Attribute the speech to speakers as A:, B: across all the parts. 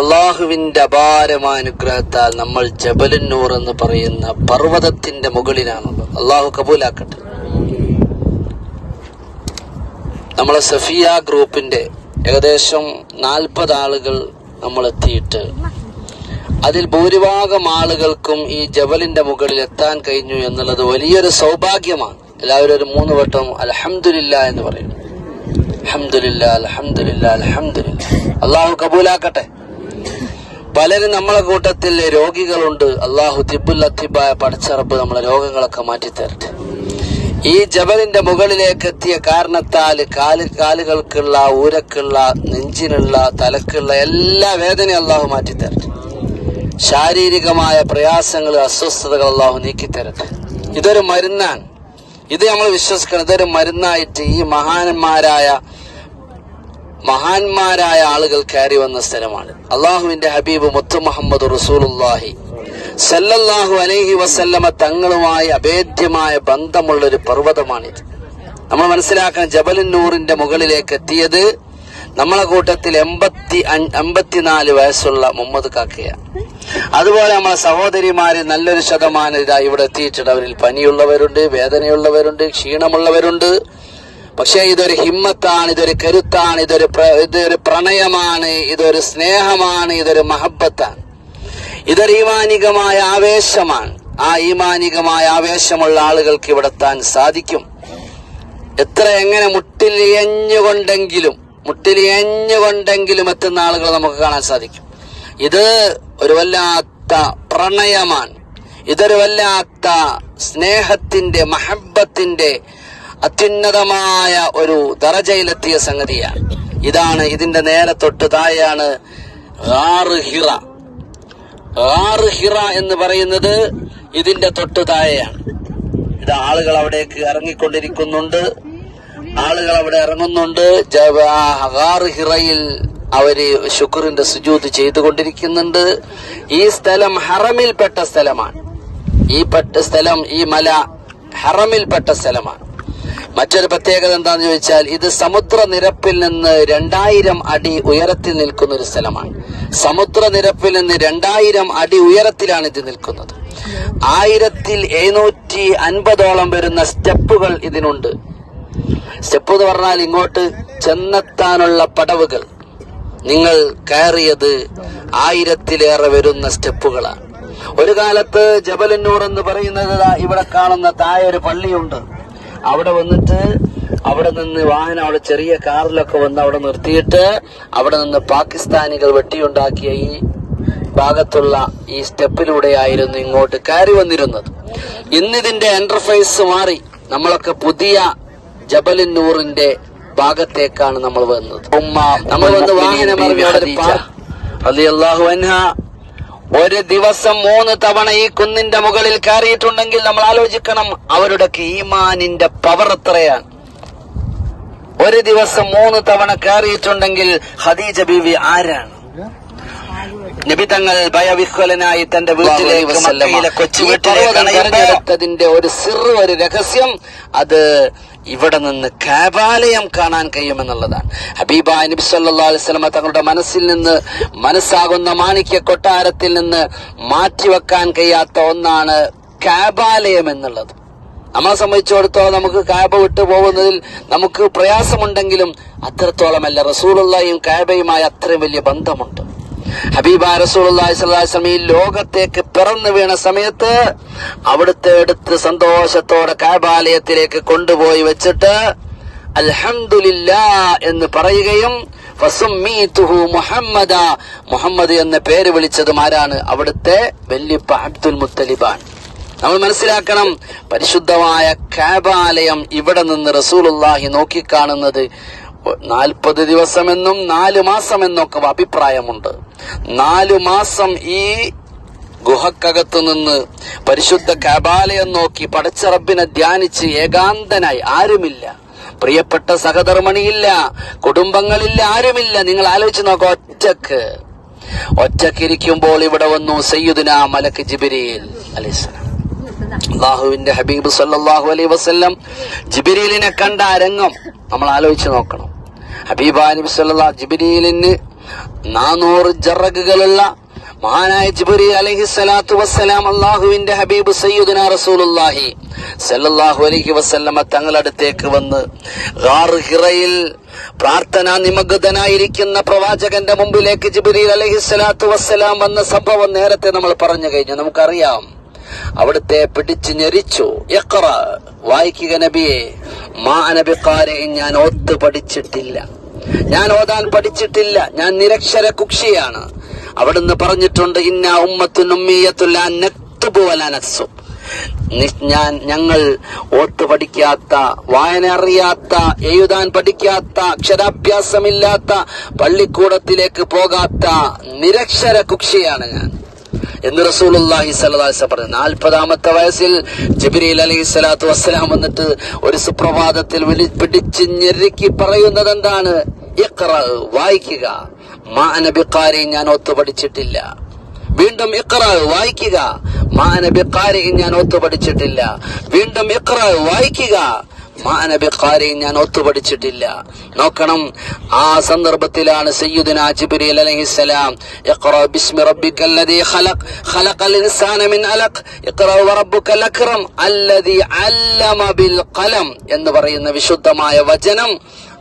A: അള്ളാഹുവിന്റെ അപാരമായ അനുഗ്രഹത്താൽ നമ്മൾ ജബലുന്നൂർ എന്ന് പറയുന്ന പർവതത്തിന്റെ മുകളിലാണുള്ളത്. അള്ളാഹു കബൂലാക്കട്ടെ. നമ്മളെ സഫിയ ഗ്രൂപ്പിന്റെ ഏകദേശം നാൽപ്പത് ആളുകൾ നമ്മൾ എത്തിയിട്ട് അതിൽ ഭൂരിഭാഗം ആളുകൾക്കും ഈ ജബലിന്റെ മുകളിൽ എത്താൻ കഴിഞ്ഞു എന്നുള്ളത് വലിയൊരു സൗഭാഗ്യമാണ്. എല്ലാവരും ഒരു മൂന്ന് വട്ടം അലഹമില്ല എന്ന് പറയുന്നു അലഹമില്ല അലഹമില്ല അൽഹംദുലില്ലാ. അള്ളാഹു കബൂലാക്കട്ടെ. പലരും നമ്മളെ കൂട്ടത്തിൽ രോഗികളുണ്ട്. അള്ളാഹു തിബുൽ അത്തിബായ പഠിച്ചറപ്പ് നമ്മളെ രോഗങ്ങളൊക്കെ മാറ്റിത്തരട്ടെ. ഈ ജബലിന്റെ മുകളിലേക്ക് എത്തിയ കാരണത്താൽ കാൽ കാലുകൾക്കുള്ള ഊരക്കുള്ള നെഞ്ചിനുള്ള തലക്കുള്ള എല്ലാ വേദനയും അള്ളാഹു മാറ്റിത്തരട്ടെ. ശാരീരികമായ പ്രയാസങ്ങൾ അസ്വസ്ഥതകൾ അള്ളാഹു നീക്കിത്തരട്ടെ. ഇതൊരു മരുന്നാണ്. ഇത് നമ്മൾ വിശ്വസിക്കണം. ഇതൊരു മരുന്നായിട്ട് ഈ മഹാന്മാരായ മഹാന്മാരായ ആളുകൾ കയറി വന്ന സ്ഥലമാണ്. അള്ളാഹുവിന്റെ ഹബീബ് മുത്തു മുഹമ്മദ് റസൂലുല്ലാഹി സല്ലല്ലാഹു അലൈഹി വസല്ലമ തങ്ങളുമായി അഭേദ്യമായ ബന്ധമുള്ള ഒരു പർവതമാണിത്. നമ്മൾ മനസ്സിലാക്കാൻ ജബലുന്നൂറിന്റെ മുകളിലേക്ക് എത്തിയത് നമ്മളെ കൂട്ടത്തിൽ എൺപത്തി എൺപത്തിനാല് വയസ്സുള്ള മുഹമ്മദ് കാക്കയാണ്. അതുപോലെ നമ്മളെ സഹോദരിമാര് നല്ലൊരു ശതമാനം ഇതാ ഇവിടെ എത്തിയിട്ടുണ്ട്. അവരിൽ പനിയുള്ളവരുണ്ട് വേദനയുള്ളവരുണ്ട് ക്ഷീണമുള്ളവരുണ്ട്. പക്ഷേ ഇതൊരു ഹിമ്മത്താണ് ഇതൊരു കരുത്താണ് ഇതൊരു ഇതൊരു പ്രണയമാണ് ഇതൊരു സ്നേഹമാണ് ഇതൊരു മഹബത്താണ്. ഇതൊരു ഈമാനികമായ ആവേശമാണ്. ആ ഈമാനികമായ ആവേശമുള്ള ആളുകൾക്ക് ഇവിടെ താൻ സാധിക്കും. എത്ര എങ്ങനെ മുട്ടിലിയഞ്ഞുകൊണ്ടെങ്കിലും മുട്ടിലിയഞ്ഞുകൊണ്ടെങ്കിലും എത്തുന്ന ആളുകൾ നമുക്ക് കാണാൻ സാധിക്കും. ഇത് ഒരു വല്ലാത്ത പ്രണയമാണ്. ഇതൊരു വല്ലാത്ത സ്നേഹത്തിന്റെ മഹബത്തിന്റെ അത്യുന്നതമായ ഒരു ദറജയിലെത്തിയ സംഗതിയാണ്. ഇതാണ് ഇതിന്റെ നേരെ തൊട്ട് താഴെയാണ് ഹിറ. എന്ന് പറയുന്നത് ഇതിന്റെ തൊട്ട് താഴെയാണ്. ഇത് ആളുകൾ അവിടേക്ക് ഇറങ്ങിക്കൊണ്ടിരിക്കുന്നുണ്ട്. ആളുകൾ അവിടെ ഇറങ്ങുന്നുണ്ട്. ഹിറയിൽ അവർ ശുക്രിന്റെ സുജൂത് ചെയ്തുകൊണ്ടിരിക്കുന്നുണ്ട്. ഈ സ്ഥലം ഹറമിൽപ്പെട്ട സ്ഥലമാണ്. ഈ പെട്ട സ്ഥലം ഈ മല ഹറമിൽപ്പെട്ട സ്ഥലമാണ്. മറ്റൊരു പ്രത്യേകത എന്താണെന്ന് ചോദിച്ചാൽ ഇത് സമുദ്രനിരപ്പിൽ നിന്ന് രണ്ടായിരം അടി ഉയരത്തിൽ നിൽക്കുന്ന ഒരു സ്ഥലമാണ്. സമുദ്രനിരപ്പിൽ നിന്ന് രണ്ടായിരം അടി ഉയരത്തിലാണ് ഇത് നിൽക്കുന്നത്. ആയിരത്തിൽ എഴുന്നൂറ്റി അൻപതോളം വരുന്ന സ്റ്റെപ്പുകൾ ഇതിനുണ്ട്. സ്റ്റെപ്പ് എന്ന് പറഞ്ഞാൽ ഇങ്ങോട്ട് ചെന്നെത്താനുള്ള പടവുകൾ. നിങ്ങൾ കയറിയത് ആയിരത്തിലേറെ വരുന്ന സ്റ്റെപ്പുകളാണ്. ഒരു കാലത്ത് ജബലന്നൂർ എന്ന് പറയുന്നത് ഇവിടെ കാണുന്ന താഴെ ഒരു പള്ളിയുണ്ട്. അവിടെ വന്നിട്ട് അവിടെ നിന്ന് വാഹനം അവിടെ ചെറിയ കാറിലൊക്കെ വന്ന് അവിടെ നിർത്തിയിട്ട് അവിടെ നിന്ന് പാകിസ്ഥാനികൾ വെട്ടിയുണ്ടാക്കിയ ഈ ഭാഗത്തുള്ള ഈ സ്റ്റെപ്പിലൂടെയായിരുന്നു ഇങ്ങോട്ട് കയറി വന്നിരുന്നത്. ഇന്നിതിന്റെ എന്റർഫേസ് മാറി. നമ്മളൊക്കെ പുതിയ ജബലിന്നൂറിന്റെ ഭാഗത്തേക്കാണ് നമ്മൾ വന്നത്. ഉമ്മ നമ്മൾ വന്ന് വാഹനം ഒരു ദിവസം മൂന്ന് തവണ ഈ കുന്നിന്റെ മുകളിൽ കയറിയിട്ടുണ്ടെങ്കിൽ നമ്മൾ ആലോചിക്കണം അവരുടെ ഈമാനിന്റെ പവർ എത്രയാണ്. ഒരു ദിവസം മൂന്ന് തവണ കയറിയിട്ടുണ്ടെങ്കിൽ ഹദീജ ബീവി ആരാണ്? നബി തങ്ങൾ ഭയവിഹ്വലനായി തന്റെ വീട്ടിലേക്ക് മക്കയിലെ കൊച്ചു വീട്ടിലേക്ക് ഒരു സിറു ഒരു രഹസ്യം അത് ഇവിടെ നിന്ന് കാബാലയം കാണാൻ കഴിയുമെന്നുള്ളതാണ്. ഹബീബ നബി വസല്ലമ തങ്ങളുടെ മനസ്സിൽ നിന്ന് മനസ്സാകുന്ന മാണിക്യ കൊട്ടാരത്തിൽ നിന്ന് മാറ്റിവെക്കാൻ കഴിയാത്ത ഒന്നാണ് കാബാലയം എന്നുള്ളത്. നമ്മളെ സംബന്ധിച്ചിടത്തോളം നമുക്ക് കാബ വിട്ടു പോകുന്നതിൽ നമുക്ക് പ്രയാസമുണ്ടെങ്കിലും അത്രത്തോളമല്ല. റസൂലുള്ളയും കാബയുമായി അത്രയും വലിയ ബന്ധമുണ്ട്. ഹബീബ അലൈഹി വസല്ലം ഈ ലോകത്തേക്ക് പിറന്നു വീണ സമയത്ത് അവിടുത്തെ എടുത്ത് സന്തോഷത്തോടെ കാബാലയത്തിലേക്ക് കൊണ്ടുപോയി വെച്ചിട്ട് അൽഹംദുലില്ലാ എന്ന് പറയുകയും മുഹമ്മദ മുഹമ്മദ് എന്ന പേര് വിളിച്ചതും ആരാണ്? അവിടുത്തെ വല്യപ്പ അബ്ദുൽ മുത്തലിബാണ്. നമ്മൾ മനസ്സിലാക്കണം പരിശുദ്ധമായ കാബാലയം ഇവിടെ നിന്ന് റസൂലുല്ലാഹി നോക്കിക്കാണുന്നത്. നാൽപ്പത് ദിവസമെന്നും നാല് മാസമെന്നൊക്കെ അഭിപ്രായമുണ്ട്. നാലു മാസം ഈ ഗുഹക്കകത്തു നിന്ന് പരിശുദ്ധ കാബാലയം നോക്കി പടച്ച റബ്ബിനെ ധ്യാനിച്ച് ഏകാന്തനായി ആരുമില്ല. പ്രിയപ്പെട്ട സഹധർമ്മണിയില്ല കുടുംബങ്ങളില്ല ആരുമില്ല. നിങ്ങൾ ആലോചിച്ച് നോക്കുക ഒറ്റയ്ക്ക്. ഒറ്റക്കിരിക്കുമ്പോൾ ഇവിടെ വന്നു സയ്യുദിന മലക്ക് ജിബിരിയിൽ അലൈഹിസ്സലാം അള്ളാഹുവിന്റെ ഹബീബ് സല്ലാഹു അലൈ വസ്ല്ലം ജിബിരിലിനെ കണ്ട അരങ്ങം നമ്മൾ ആലോചിച്ച് നോക്കണം. ഹബീബ് അലിബ് സല്ലാ ജിബിരിലിന് നാനൂറ് ജറകുകളുള്ള മഹാനായ ജിബുരി അലഹി സ്വലാത്തു വസ്സലാം അള്ളാഹുവിന്റെ ഹബീബ് സയ്യുദന റസൂലുല്ലാഹി സല്ലല്ലാഹു അലൈഹി വസല്ലമ തങ്ങളടുത്തേക്ക് വന്ന് ഹിറയിൽ പ്രാർത്ഥന നിമഗ്ധനായിരിക്കുന്ന പ്രവാചകന്റെ മുമ്പിലേക്ക് ജിബുരി അലഹി സ്വലാത്തു വസ്സലാം വന്ന സംഭവം നേരത്തെ നമ്മൾ പറഞ്ഞു കഴിഞ്ഞു. നമുക്കറിയാം. അവിടുത്തെ പിടിച്ചു ഞെരിച്ചു. വായിക്കുക നബിയെ മാ നബിക്കാരെ ഞാൻ ഒത്തു പഠിച്ചിട്ടില്ല. ഞാൻ ഓതാൻ പഠിച്ചിട്ടില്ല. ഞാൻ നിരക്ഷര കുക്ഷിയാണ്. അവിടുന്ന് പറഞ്ഞിട്ടുണ്ട് ഇന്ന ഉമ്മത്തുന്നുമ്മിയത്തുല്ലാനക്തുബുവലാനക്സു ഞാൻ ഞങ്ങൾ ഓത്ത് പഠിക്കാത്ത വായന അറിയാത്ത എഴുതാൻ പഠിക്കാത്ത അക്ഷരാഭ്യാസമില്ലാത്ത പള്ളിക്കൂടത്തിലേക്ക് പോകാത്ത നിരക്ഷര കുക്ഷിയാണ് ഞാൻ. എന്ന് വസല്ലം പറഞ്ഞു. നാൽപ്പതാമത്തെ വയസ്സിൽ ജിബ്രീൽ അലഹി സ്വലാത്തു വസ്സലാം വന്നിട്ട് ഒരു സുപ്രഭാതത്തിൽ പിടിച്ച് ഞെരുക്കി പറയുന്നത് എന്താണ്? വായിക്കുക. മാ നബിക്കാരി ഞാൻ ഒത്തു പഠിച്ചിട്ടില്ല വീണ്ടും ഇക്റാവ് വായിക്കുക. മാ നബിക്കാരി ഞാൻ ഒത്തു പഠിച്ചിട്ടില്ല വീണ്ടും ഇക്റാവ് വായിക്കുക. മാനബിക്കാരെ ഞാൻ ഒത്തുപഠിച്ചിട്ടില്ല. നോക്കണം ആ സന്ദർഭത്തിലാണ് സയ്യിദുന ജിബ്രീൽ അലൈഹിസ്സലാം ഇഖ്റ ബിസ്മി റബ്ബിക്കല്ലദീ ഖലഖ് ഖലഖൽ ഇൻസാന മിൻ അലഖ് ഇഖ്റ റബ്ബുക്കൽ അക്രം അല്ലദീ അല്ലമ ബിൽ ഖലം എന്ന് പറയുന്ന വിശുദ്ധമായ വചനം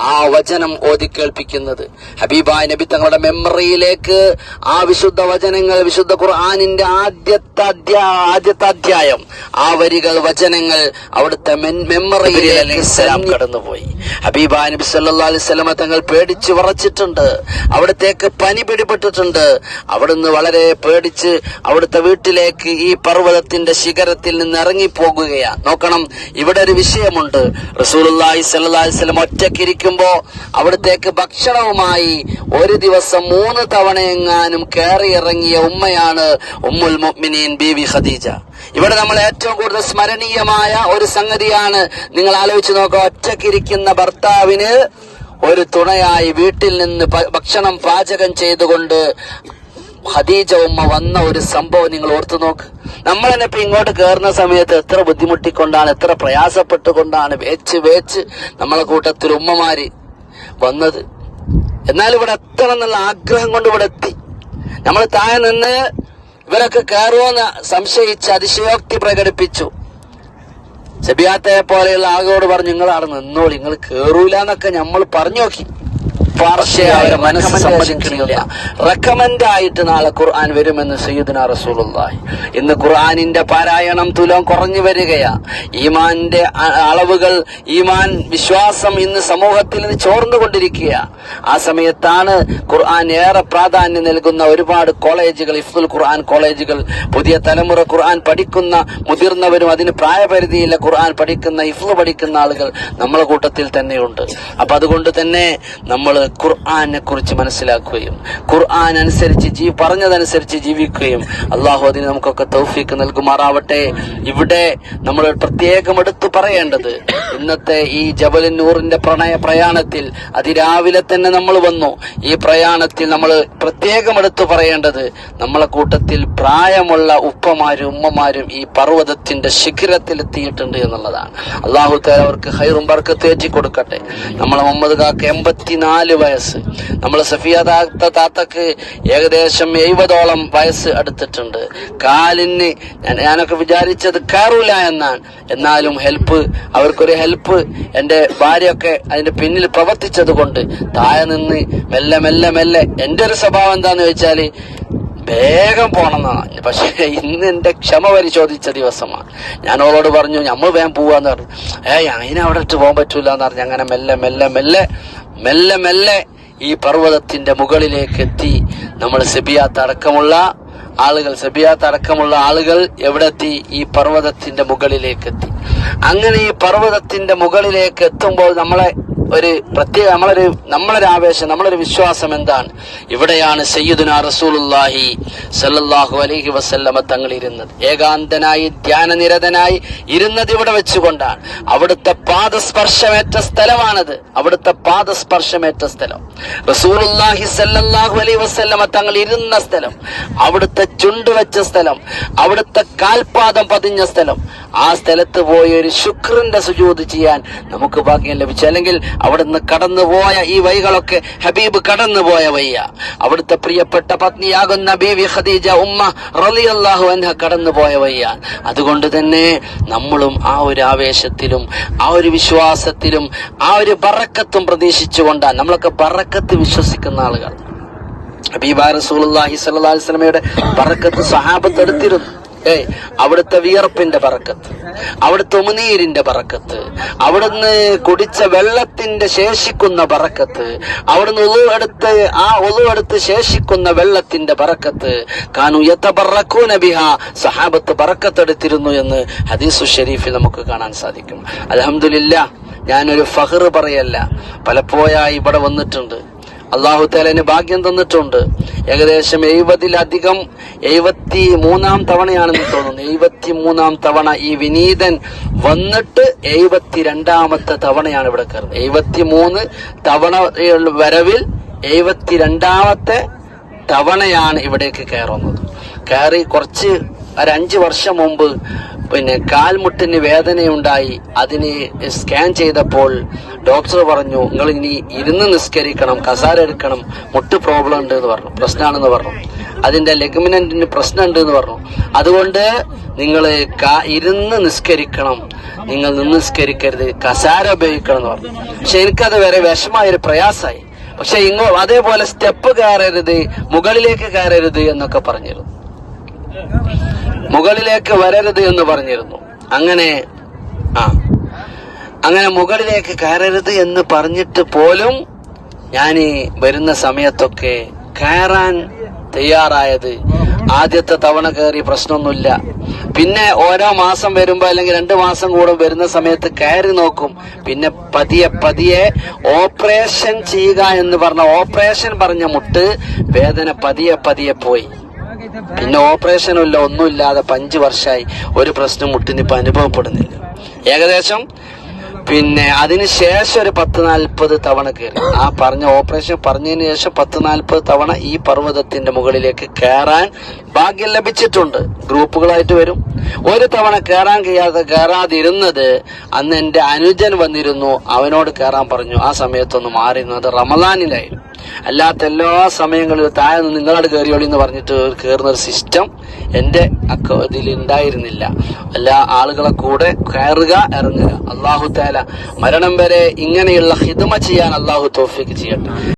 A: ആ വചനം ഓതി കേൾപ്പിക്കുന്നത്. ഹബീബായ നബി തങ്ങളുടെ മെമ്മറിയിലേക്ക് ആ വിശുദ്ധ വചനങ്ങൾ വിശുദ്ധ ഖുർആാനിന്റെ ആദ്യത്തെ ആദ്യത്തെ അധ്യായം ആ വരികൾ വചനങ്ങൾ അവിടുത്തെ മെമ്മറിയിലേക്ക് കടന്നുപോയി. ഹബീബായ നബി സല്ലല്ലാഹു അലൈഹി വസല്ലമ തങ്ങൾ പേടിച്ച് വറച്ചിട്ടുണ്ട്. അവിടത്തേക്ക് പനി പിടിപെട്ടിട്ടുണ്ട്. അവിടുന്ന് വളരെ പേടിച്ച് അവിടുത്തെ വീട്ടിലേക്ക് ഈ പർവതത്തിന്റെ ശിഖരത്തിൽ നിന്ന് ഇറങ്ങിപ്പോകുകയാണ്. നോക്കണം ഇവിടെ ഒരു വിഷയമുണ്ട്. റസൂലുള്ളാഹി സല്ലാ അലൈഹി വസല്ലം ഒറ്റയ്ക്കിരിക്കുമ്പോ അവിടത്തേക്ക് ഭക്ഷണവുമായി ഒരു ദിവസം മൂന്ന് തവണയെങ്ങാനും കയറി ഇറങ്ങിയ ഉമ്മയാണ് ഉമ്മുൽ മുഅ്മിനീൻ ബീവി ഖദീജ. ഇവിടെ നമ്മൾ ഏറ്റവും കൂടുതൽ സ്മരണീയമായ ഒരു സംഗതിയാണ്. നിങ്ങൾ ആലോചിച്ച് നോക്കുക ഒറ്റക്കിരിക്കുന്ന ഭർത്താവിന് ഒരു തുണയായി വീട്ടിൽ നിന്ന് ഭക്ഷണം പാചകം ചെയ്തുകൊണ്ട് ഖദീജ ഉമ്മ വന്ന ഒരു സംഭവം നിങ്ങൾ ഓർത്തു നോക്ക്. നമ്മൾ തന്നെ ഇപ്പൊ ഇങ്ങോട്ട് കയറുന്ന സമയത്ത് എത്ര ബുദ്ധിമുട്ടിക്കൊണ്ടാണ് എത്ര പ്രയാസപ്പെട്ടുകൊണ്ടാണ് വേച്ച് വേച്ച് നമ്മളെ കൂട്ടത്തിൽ ഉമ്മമാര് വന്നത്. എന്നാൽ ഇവിടെ എത്തണം എന്നുള്ള ആഗ്രഹം കൊണ്ട് ഇവിടെ എത്തി. നമ്മൾ താഴെ നിന്ന് ഇവരൊക്കെ കയറുമെന്ന് സംശയിച്ച് അതിശയോക്തി പ്രകടിപ്പിച്ചു. സെബിയാത്തെ പോലെയുള്ള ആളുകളോട് പറഞ്ഞു നിങ്ങൾ അവിടെ നിന്നോളി നിങ്ങൾ കയറൂല എന്നൊക്കെ നമ്മൾ പറഞ്ഞു നോക്കി. അവരെ മനസ്സ് സമ്മതിക്കുന്നില്ല റെക്കമെൻഡ് ആയിട്ട് നാളെ ഖുർആൻ വരുമെന്ന് സയ്യിദിന റസൂലുള്ളാഹി. ഇന്ന് ഖുർആനിന്റെ പാരായണം തുലം കുറഞ്ഞു വരികയാ. ഈമാന്റെ അളവുകൾ ഈമാൻ വിശ്വാസം ഇന്ന് സമൂഹത്തിൽ നിന്ന് ചോർന്നുകൊണ്ടിരിക്കുക ആ സമയത്താണ് ഖുർആൻ ഏറെ പ്രാധാന്യം നൽകുന്ന ഒരുപാട് കോളേജുകൾ ഇഫ്തുൽ ഖുർആൻ കോളേജുകൾ. പുതിയ തലമുറ ഖുർആൻ പഠിക്കുന്ന മുതിർന്നവരും അതിന് പ്രായപരിധിയില്ല ഖുർആൻ പഠിക്കുന്ന ഇഫ്ലു പഠിക്കുന്ന ആളുകൾ നമ്മളെ കൂട്ടത്തിൽ തന്നെയുണ്ട്. അപ്പൊ അതുകൊണ്ട് തന്നെ നമ്മൾ ഖുർആനെ കുറിച്ച് മനസ്സിലാക്കുകയും ഖുർആൻ അനുസരിച്ച് ജീ പറഞ്ഞതനുസരിച്ച് ജീവിക്കുകയും അള്ളാഹു അതിന് നമുക്കൊക്കെ തൗഫീക്ക് നൽകുമാറാവട്ടെ. ഇവിടെ നമ്മൾ പ്രത്യേകം എടുത്തു പറയേണ്ടത് ഇന്നത്തെ ഈ ജബലിന്നൂറിന്റെ പ്രണയ പ്രയാണത്തിൽ അതിരാവിലെ തന്നെ നമ്മൾ വന്നു. ഈ പ്രയാണത്തിൽ നമ്മൾ പ്രത്യേകം എടുത്തു പറയേണ്ടത് നമ്മളെ കൂട്ടത്തിൽ പ്രായമുള്ള ഉപ്പമാരും ഉമ്മമാരും ഈ പർവതത്തിന്റെ ശിഖരത്തിൽ എത്തിയിട്ടുണ്ട് എന്നുള്ളതാണ്. അള്ളാഹു താല അവർക്ക് ഹൈറും ബർക്കത്ത് ഏറ്റി കൊടുക്കട്ടെ നമ്മളെ മുഹമ്മദ് കാക്ക് എൺപത്തിനാല് വയസ്സ്. നമ്മളെ സഫിയ താത്ത താത്തക്ക് ഏകദേശം എഴുപതോളം വയസ്സ് അടുത്തിട്ടുണ്ട്. കാലിന് ഞാനൊക്കെ വിചാരിച്ചത് കയറൂല എന്നാണ്. എന്നാലും ഹെൽപ്പ് അവർക്കൊരു ഹെൽപ്പ് എന്റെ ഭാര്യയൊക്കെ അതിന്റെ പിന്നിൽ പ്രവർത്തിച്ചത് കൊണ്ട് താഴെ നിന്ന് മെല്ലെ മെല്ലെ മെല്ലെ എന്റെ ഒരു സ്വഭാവം എന്താന്ന് വെച്ചാൽ വേഗം പോണം പക്ഷേ ഇന്ന് എന്റെ ക്ഷമ പരിശോധിച്ച ദിവസമാണ്. ഞാൻ അവളോട് പറഞ്ഞു നമ്മൾ വേഗം പോവാന്ന് പറഞ്ഞു. ഏയ് അതിനെ അവിടെ ഇട്ട് പോകാൻ പറ്റൂല എന്ന് പറഞ്ഞു. അങ്ങനെ മെല്ലെ മെല്ലെ മെല്ലെ മെല്ലെ മെല്ലെ ഈ പർവതത്തിന്റെ മുകളിലേക്ക് എത്തി. നമ്മൾ സെബിയാത്ത് അടക്കമുള്ള ആളുകൾ സെബിയാത്ത് അടക്കമുള്ള ആളുകൾ എവിടെ എത്തി ഈ പർവതത്തിന്റെ മുകളിലേക്ക് എത്തി. അങ്ങനെ ഈ പർവതത്തിന്റെ മുകളിലേക്ക് എത്തുമ്പോൾ നമ്മളെ ഒരു പ്രത്യേക നമ്മളൊരു നമ്മളൊരു ആവേശം നമ്മളൊരു വിശ്വാസം എന്താണ്? ഇവിടെയാണ് സയ്യിദുന റസൂലുള്ളാഹി സല്ലല്ലാഹു അലൈഹി വസല്ലമ തങ്ങൾ ഇരുന്നത്. ഏകാന്തനായി ധ്യാനനിരതനായി ഇരുന്നത് ഇവിടെ വെച്ചുകൊണ്ടാണ്. അവിടുത്തെ പാദസ്പർശമേറ്റ സ്ഥലമാണത്. അവിടുത്തെ പാദസ്പർശമേറ്റ സ്ഥലം. റസൂലുള്ളാഹി സല്ലല്ലാഹു അലൈഹി വസല്ലമ തങ്ങൾ ഇരുന്ന സ്ഥലം. അവിടുത്തെ ചുണ്ട് വെച്ച സ്ഥലം. അവിടുത്തെ കാൽപാദം പതിഞ്ഞ സ്ഥലം. ആ സ്ഥലത്ത് പോയി ഒരു ശുക്രന്റെ സുജൂത് ചെയ്യാൻ നമുക്ക് ഭാഗ്യം ലഭിച്ചു. അല്ലെങ്കിൽ അവിടുന്ന് കടന്നുപോയ ഈ വൈകളൊക്കെ ഹബീബ് കടന്നുപോയ വയ്യ അവിടുത്തെ പ്രിയപ്പെട്ട പത്നിയാകുന്ന ബീവി ഖദീജ ഉമ്മ റളിയല്ലാഹു അൻഹ കടന്നുപോയ വയ്യ അതുകൊണ്ട് തന്നെ നമ്മളും ആ ഒരു ആവേശത്തിലും ആ ഒരു വിശ്വാസത്തിലും ആ ഒരു ബറക്കത്തും പ്രതീക്ഷിച്ചുകൊണ്ടാണ് നമ്മളൊക്കെ ബറക്കത്ത് വിശ്വസിക്കുന്ന ആളുകൾ. ഹബീബ റസൂൽ അള്ളാഹി അലൈഹി വസല്ലമയുടെ ബറക്കത്ത് സഹാബത്ത് ഏയ് അവിടുത്തെ വിയർപ്പിന്റെ പറക്കത്ത് അവിടുത്തെ ഉമിനീരിന്റെ പറക്കത്ത് അവിടുന്ന് കുടിച്ച വെള്ളത്തിന്റെ ശേഷിക്കുന്ന പറക്കത്ത് അവിടുന്ന് ഒതു എടുത്ത് ആ ഒതു എടുത്ത് ശേഷിക്കുന്ന വെള്ളത്തിന്റെ പറക്കത്ത് കാനു യത്തബറക്കൂന നബിഹ സഹാബത്ത് പറക്കത്തെടുത്തിരുന്നു എന്ന് ഹദീസു ഷെരീഫിൽ നമുക്ക് കാണാൻ സാധിക്കും. അലഹമില്ല ഞാനൊരു ഫഹർ പറയല്ല പലപ്പോഴായി ഇവിടെ വന്നിട്ടുണ്ട്. അള്ളാഹു തേലന് ഭാഗ്യം തന്നിട്ടുണ്ട്. ഏകദേശം എഴുപതിലധികം എഴുപത്തി മൂന്നാം തവണയാണെന്ന് തോന്നുന്നു. എഴുപത്തി മൂന്നാം തവണ ഈ വിനീതൻ വന്നിട്ട് എഴുപത്തി രണ്ടാമത്തെ തവണയാണ് ഇവിടെ കയറുന്നത്. എഴുപത്തി മൂന്ന് തവണ വരവിൽ എഴുപത്തി രണ്ടാമത്തെ തവണയാണ് ഇവിടേക്ക് കയറുന്നത്. കയറി കുറച്ച് ഒരു അഞ്ച് വർഷം മുമ്പ് പിന്നെ കാൽമുട്ടിന് വേദനയുണ്ടായി. അതിന് സ്കാൻ ചെയ്തപ്പോൾ ഡോക്ടർ പറഞ്ഞു നിങ്ങൾ ഇനി ഇരുന്ന് നിസ്കരിക്കണം കസാര എടുക്കണം മുട്ട് പ്രോബ്ലം ഉണ്ട് എന്ന് പറഞ്ഞു പ്രശ്നമാണെന്ന് പറഞ്ഞു. അതിന്റെ ലെഗ്മിനന്റിന് പ്രശ്നം ഉണ്ട് എന്ന് പറഞ്ഞു. അതുകൊണ്ട് നിങ്ങൾ ഇരുന്ന് നിസ്കരിക്കണം. നിങ്ങൾ നിന്ന് നിസ്കരിക്കരുത് കസാര ഉപയോഗിക്കണം എന്ന് പറഞ്ഞു. പക്ഷെ എനിക്കത് വരെ വിഷമായൊരു പ്രയാസമായി. പക്ഷെ ഇങ്ങോ അതേപോലെ സ്റ്റെപ്പ് കയറരുത് മുകളിലേക്ക് കയറരുത് എന്നൊക്കെ പറഞ്ഞിരുന്നു. മുകളിലേക്ക് വരരുത് എന്ന് പറഞ്ഞിരുന്നു. അങ്ങനെ ആ അങ്ങനെ മുകളിലേക്ക് കയറരുത് എന്ന് പറഞ്ഞിട്ട് പോലും ഞാൻ ഈ വരുന്ന സമയത്തൊക്കെ കയറാൻ തയ്യാറായത്. ആദ്യത്തെ തവണ കയറി പ്രശ്നമൊന്നുമില്ല. പിന്നെ ഓരോ മാസം വരുമ്പോ അല്ലെങ്കിൽ രണ്ട് മാസം കൂടെ വരുന്ന സമയത്ത് കയറി നോക്കും. പിന്നെ പതിയെ പതിയെ ഓപ്പറേഷൻ ചെയ്യുക എന്ന് പറഞ്ഞ ഓപ്പറേഷൻ പറഞ്ഞ മുട്ട് വേദന പതിയെ പതിയെ പോയി. പിന്നെ ഓപ്പറേഷനും ഇല്ല ഒന്നുമില്ലാതെ അഞ്ച് വർഷമായി ഒരു പ്രശ്നം മുട്ടിനിപ്പോ അനുഭവപ്പെടുന്നില്ല. ഏകദേശം പിന്നെ അതിന് ശേഷം ഒരു പത്ത് നാൽപ്പത് തവണ കയറി. ആ പറഞ്ഞ ഓപ്പറേഷൻ പറഞ്ഞതിന് ശേഷം പത്ത് നാൽപ്പത് തവണ ഈ പർവതത്തിന്റെ മുകളിലേക്ക് കയറാൻ ഭാഗ്യം ലഭിച്ചിട്ടുണ്ട്. ഗ്രൂപ്പുകളായിട്ട് വരും. ഒരു തവണ കയറാൻ കഴിയാതെ കയറാതിരുന്നത് അന്ന് എന്റെ അനുജൻ വന്നിരുന്നു. അവനോട് കയറാൻ പറഞ്ഞു. ആ സമയത്തൊന്ന് മാറിയിരുന്നത് റമദാനിലായിരുന്നു. അല്ലാത്ത എല്ലാ സമയങ്ങളിലും താഴെ നിന്ന് നിങ്ങളോട് കയറിയോളി എന്ന് പറഞ്ഞിട്ട് കയറുന്ന ഒരു സിസ്റ്റം അക്ക ഇതിൽ ഉണ്ടായിരുന്നില്ല. എല്ലാ ആളുകളെ കൂടെ കയറുക ഇറങ്ങുക. അള്ളാഹു താല മരണം വരെ ഇങ്ങനെയുള്ള ഹിദമ ചെയ്യാൻ അള്ളാഹു തോഫിക്ക് ചെയ്യട്ടെ.